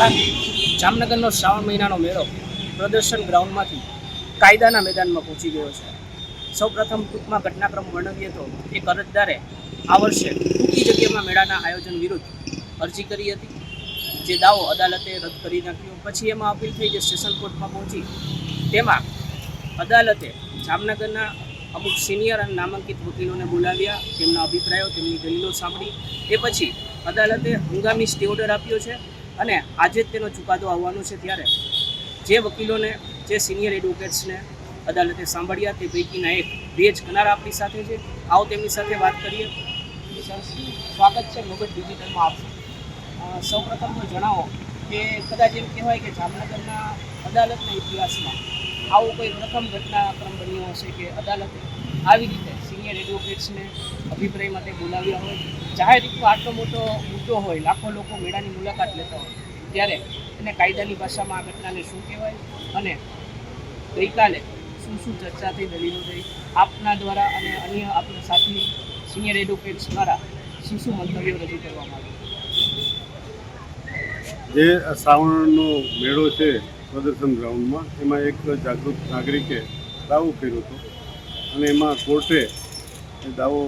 જામનગરનો શ્રાવણ મહિનાનો મેળો પ્રદર્શન ગ્રાઉન્ડમાંથી કાયદાના મેદાનમાં પહોંચી ગયો છે. સૌપ્રથમ ટૂંકમાં ઘટનાક્રમ વર્ણવીએ તો એક અરજદારે આ વર્ષે ટૂંકી જગ્યામાં મેળાના આયોજન વિરુદ્ધ અરજી કરી હતી. જે દાવો અદાલતે રદ કરી નાખ્યો. પછી એમાં અપીલ થઈ જે સેશન કોર્ટમાં પહોંચી તેમાં અદાલતે જામનગરના અમુક સિનિયર અને નામાંકિત વકીલોને બોલાવ્યા. તેમના અભિપ્રાયો, તેમની દલીલો સાંભળી. એ પછી અદાલતે હંગામી સ્ટે ઓર્ડર આપ્યો છે. અને આજે જ તેનો ચુકાદો આવવાનો છે ત્યારે જે વકીલોને જે સિનિયર એડવોકેટ્સને અદાલતે સાંભળ્યા તે પૈકીના એક બે જ કનાર આપણી સાથે છે. આવો તેમની સાથે વાત કરીએ. સ્વાગત છે મગજ ડિજિટલમાં આપનું. અ, સૌપ્રથમ તો જણાવો કે કદાચ એમ કહેવાય કે જામનગરના અદાલતના ઇતિહાસમાં આવો કોઈ પ્રથમ ઘટનાક્રમ બન્યો હશે કે અદાલતે આવી રીતે સિનિયર એડવોકેટ્સને અભિપ્રાય માટે બોલાવ્યા હોય? જાહેર રીતનો આટલો મોટો મુદ્દો હોય, લાખો લોકો મેળાની મુલાકાત લેતા હોય ત્યારે એને કાયદાની ભાષામાં આ ઘટનાને શું કહેવાય અને ગઈકાલે શું શું ચર્ચા થઈ, દલીલો થઈ, આપના દ્વારા અને અન્ય આપના સાથી સિનિયર એડવોકેટ્સ દ્વારા શું શું મંતવ્યો રજૂ કરવામાં આવ્યું? જે શ્રાવણનો મેળો છે પ્રદર્શન ગ્રાઉન્ડમાં, એમાં એક જાગૃત નાગરિકે દાવો કર્યો હતો અને એમાં કોર્ટે દાવો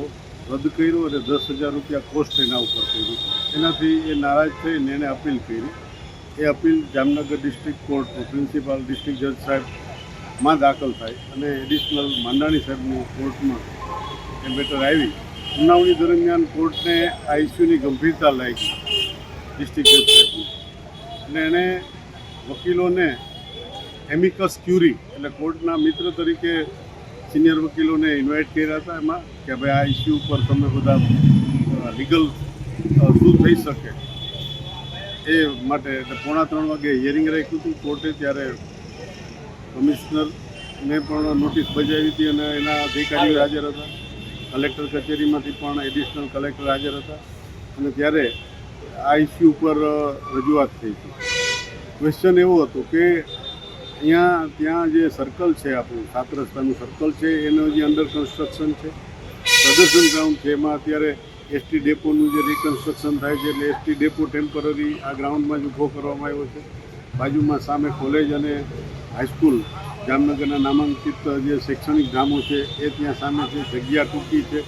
રદ કર્યું અને દસ હજાર રૂપિયા કોસ્ટ એના ઉપર કર્યું. એનાથી એ નારાજ થઈને એણે અપીલ કરી. એ appeal Jamnagar district court principal district જજ સાહેબમાં દાખલ થાય અને એડિશનલ માંડાણી સાહેબની કોર્ટમાં એ મેટર આવી. સુનાવણી દરમિયાન કોર્ટને આ ઇસ્યુની ગંભીરતા લાગી ડિસ્ટ્રિક્ટ જજ સાહેબની. અને એણે વકીલોને એમિકસ ક્યુરી એટલે કોર્ટના મિત્ર તરીકે સિનિયર વકીલોને ઇન્વાઇટ કર્યા હતા એમાં કે ભાઈ આ ઇસ્યુ ઉપર તમે બધા લીગલ શું થઈ શકે? એ માટે એટલે પોણા ત્રણ વાગે હિયરિંગ રાખ્યું હતું કોર્ટે, ત્યારે કમિશનરને પણ નોટિસ બજાવી હતી અને એના અધિકારીઓ હાજર હતા. કલેક્ટર કચેરીમાંથી પણ એડિશનલ કલેક્ટર હાજર હતા. અને ત્યારે આ ઇસ્યુ ઉપર રજૂઆત થઈ હતી. ક્વેશ્ચન એવો હતો કે અહીંયા ત્યાં જે સર્કલ છે આપણું, સાત રસ્તાનું સર્કલ છે, એનું જે અંડર કન્સ્ટ્રક્શન છે, પ્રદર્શન ગ્રાઉન્ડ છે, એમાં અત્યારે એસટી ડેપોનું જે રિકન્સ્ટ્રક્શન થાય છે, એટલે એસટી ડેપો ટેમ્પરરી આ ગ્રાઉન્ડમાં જ ઊભો કરવામાં આવ્યો છે. બાજુમાં સામે કોલેજ અને હાઈસ્કૂલ જામનગરના નામાંકિત જે શૈક્ષણિક ધામો છે, એ ત્યાં સામે છે, જગ્યા ટૂંકી છે.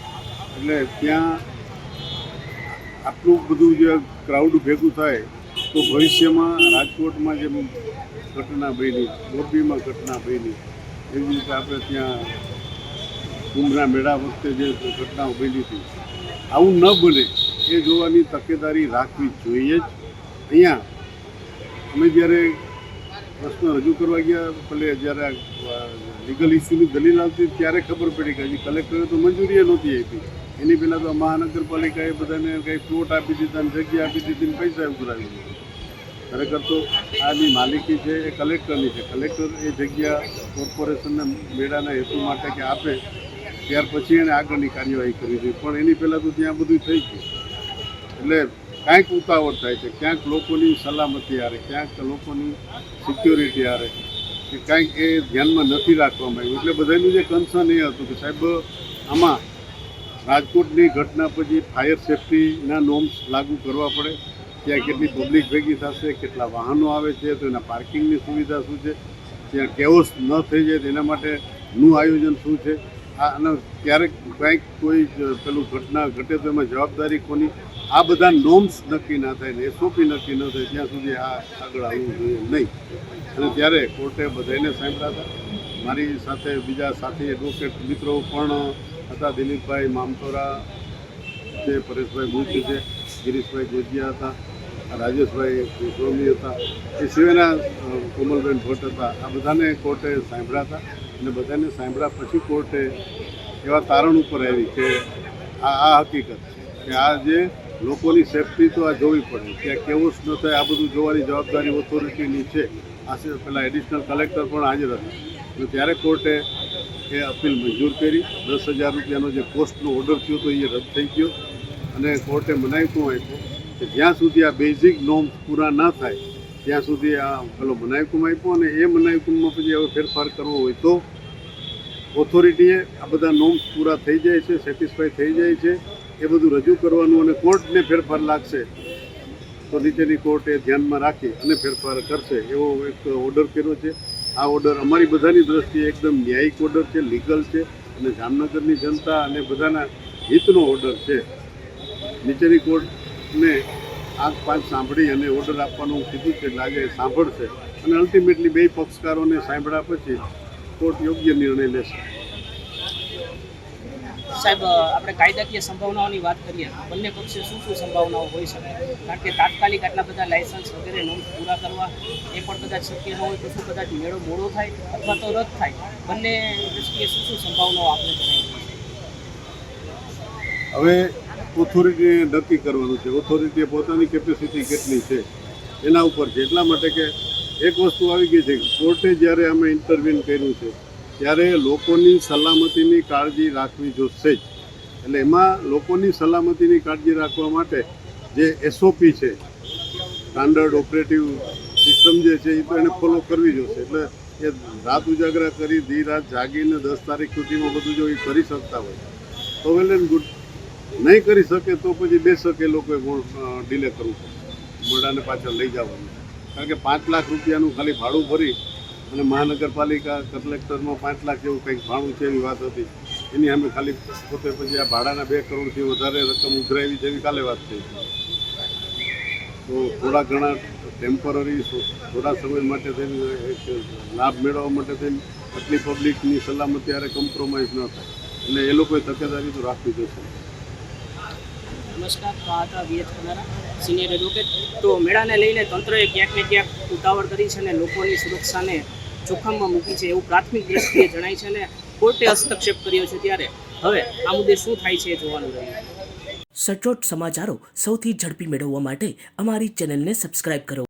એટલે ત્યાં આટલું બધું જે ક્રાઉડ ભેગું થાય, તો ભવિષ્યમાં રાજકોટમાં જેમ ઘટના બની, મોરબીમાં ઘટના બની. એવી રીતે આપણે ત્યાં કુંભના મેળા વખતે જે ઘટનાઓ બની હતી, આવું ન બને. એ જોવાની તકેદારી રાખવી જોઈએ જ. અહીંયા અમે જ્યારે પ્રશ્ન રજૂ કરવા ગયા, ભલે જ્યારે લીગલ ઇસ્યુની દલીલ આવતી ત્યારે ખબર પડી કે હજી કલેક્ટરે તો મંજૂરી નહોતી આપી. એની પહેલાં તો મહાનગરપાલિકાએ બધાને કંઈ પ્લોટ આપી દીધા જગ્યા આપી દીધી પૈસા ઉઘરાવી દીધા. ખરેખર તો આની માલિકી છે એ કલેક્ટરની છે. કલેક્ટર એ જગ્યા કોર્પોરેશનના મેળાના હેતુ માટે કે આપે, ત્યાર પછી એણે આગળની કાર્યવાહી કરવી જોઈએ. પણ એની પહેલાં તો ત્યાં બધું થઈ ગયું. એટલે કાંઈક ઉતાવળ થાય છે, ક્યાંક લોકોની સલામતી હારે, ક્યાંક લોકોની સિક્યોરિટી હારે, કે કાંઈક એ ધ્યાનમાં નથી રાખવામાં આવ્યું. એટલે બધાનું જે કન્સર્ન એ હતું કે સાહેબ, આમાં રાજકોટની ઘટના પછી ફાયર સેફટીના નોર્મ્સ લાગુ કરવા પડે. ત્યાં કેટલી પબ્લિક ભેગી થશે, કેટલા વાહનો આવે છે, તો એના પાર્કિંગની સુવિધા શું છે, ત્યાં કેઓસ ન થઈ જાય તેના માટેનું આયોજન શું છે? આ અને ક્યારેક કંઈક કોઈ પેલું ઘટના ઘટે તો એમાં જવાબદારી કોની? આ બધા નોર્મ્સ નક્કી ના થાય ને એસઓપી નક્કી ન થાય, ત્યાં સુધી આ આગળ આવવું જોઈએ નહીં. અને ત્યારે કોર્ટે બધાને સાંભળ્યા હતા. મારી સાથે બીજા સાથી એડવોકેટ મિત્રો પણ હતા, દિલીપભાઈ મામતોરા છે પરેશભાઈ મુખ્ય છે ગિરીશભાઈ ગોજિયા હતા. રાજેશભાઈ વિક્રમી હતા, એ સિવાયના કોમલબેન ભટ્ટ હતા. આ બધાને કોર્ટે સાંભળ્યા હતા અને બધાને સાંભળ્યા પછી કોર્ટે એવા તારણ ઉપર આવી કે આ આ હકીકત છે કે આ જે લોકોની સેફટી તો આ જોવી પડે. ત્યાં કેવું જ ન થાય, આ બધું જોવાની જવાબદારી ઓથોરિટીની છે. આ પહેલાં એડિશનલ કલેક્ટર પણ હાજર હતા. અને ત્યારે કોર્ટે એ અપીલ મંજૂર કરી. દસ હજાર રૂપિયાનો જે કોસ્ટનો ઓર્ડર થયો હતો એ રદ થઈ ગયો. અને કોર્ટે મનાયકું આપ્યું. કે જ્યાં સુધી આ બેઝિક નોર્મ્સ પૂરા ના થાય, ત્યાં સુધી આ પેલો મનાયકુમ આપ્યો અને એ મનાયકુમમાં પછી હવે ફેરફાર કરવો હોય તો ઓથોરિટીએ આ બધા નોર્મ્સ પૂરા થઈ જાય છે સેટિસ્ફાય થઈ જાય છે. એ બધું રજૂ કરવાનું અને કોર્ટને ફેરફાર લાગશે તો નીચેની કોર્ટે ધ્યાનમાં રાખી અને ફેરફાર કરશે એવો એક ઓર્ડર કર્યો છે. આ ઓર્ડર અમારી બધાની દ્રષ્ટિએ એકદમ ન્યાયિક ઓર્ડર છે લીગલ છે અને જામનગરની જનતા અને બધાના હિતનો ઓર્ડર છે. નીચેની કોર્ટને આંખ પાંચ સાંભળી અને ઓર્ડર આપવાનું કીધું છે લાગે સાંભળશે. અને અલ્ટિમેટલી બે પક્ષકારોને સાંભળ્યા પછી કોર્ટ યોગ્ય નિર્ણય લેશે. સાહેબ આપણે કાયદાકીય સંભાવનાઓની વાત કરીએ બંને પક્ષે શું શું સંભાવનાઓ હોઈ શકે? કારણ કે તાત્કાલિક આટલા બધા લાયસન્સ વગેરે નોંધ પૂરા કરવા એ પણ કદાચ શક્ય ન હોય તો શું કદાચ મેળો મોડો થાય અથવા તો રદ થાય? બંને દ્રષ્ટિએ શું શું સંભાવનાઓ આપણે જણાવી હવે ઓથોરિટીએ નક્કી કરવાનું છે. ઓથોરિટીએ પોતાની કેપેસિટી કેટલી છે, એના ઉપર છે. એટલા માટે કે એક વસ્તુ આવી ગઈ છે કોર્ટે જ્યારે અમે ઇન્ટરવ્યુન કર્યું છે, ત્યારે લોકોની સલામતીની કાળજી રાખવી જોશે જ. એટલે એમાં લોકોની સલામતીની કાળજી રાખવા માટે જે એસઓપી છે સ્ટાન્ડર્ડ ઓપરેટિવ સિસ્ટમ જે છે, એ તો એને ફોલો કરવી જોશે. એટલે એ રાત ઉજાગરા કરી, ધી રાત જાગીને દસ તારીખ સુધીમાં બધું જો એ કરી શકતા હોય, તો વેલ એન્ડ ગુડ નહીં કરી શકે તો પછી બે શકે લોકોએ ડીલે કરવું પડે. મોઢાને પાછળ લઈ જવાનું. કારણ કે પાંચ લાખ રૂપિયાનું ખાલી ભાડું ભરી અને મહાનગરપાલિકા કલેક્ટરમાં પાંચ લાખ જેવું કંઈક ભાડું છે એવી વાત હતી. એની અમે ખાલી પોતે પછી આ ભાડાના બે કરોડથી વધારે રકમ ઉઘરાવી જેવી કાલે વાત થઈ. તો થોડા ઘણા ટેમ્પરરી થોડા સમય માટે થઈને લાભ મેળવવા માટે થઈને આટલી પબ્લિકની સલામતી ત્યારે કોમ્પ્રોમાઇઝ ન થાય. એટલે એ લોકોએ તકેદારી તો રાખવી જોશે નમસ્કાર તો આ હતા વીએચ કનારા સિનિયર એડવોકેટ તો મેળાને લઈને તંત્રએ ક્યાંક ને ક્યાંક ઉતાવળ કરી છે અને લોકોની સુરક્ષાને જોખમમાં મૂકી છે એવું પ્રાથમિક દ્રષ્ટિએ જણાય છે અને કોર્ટે હસ્તક્ષેપ કર્યો છે ત્યારે. હવે આ મુદ્દે શું થાય છે એ જોવાનું રહ્યું. સચોટ સમાચારો સૌથી ઝડપી મેળવવા માટે અમારી ચેનલને સબસ્ક્રાઇબ કરો.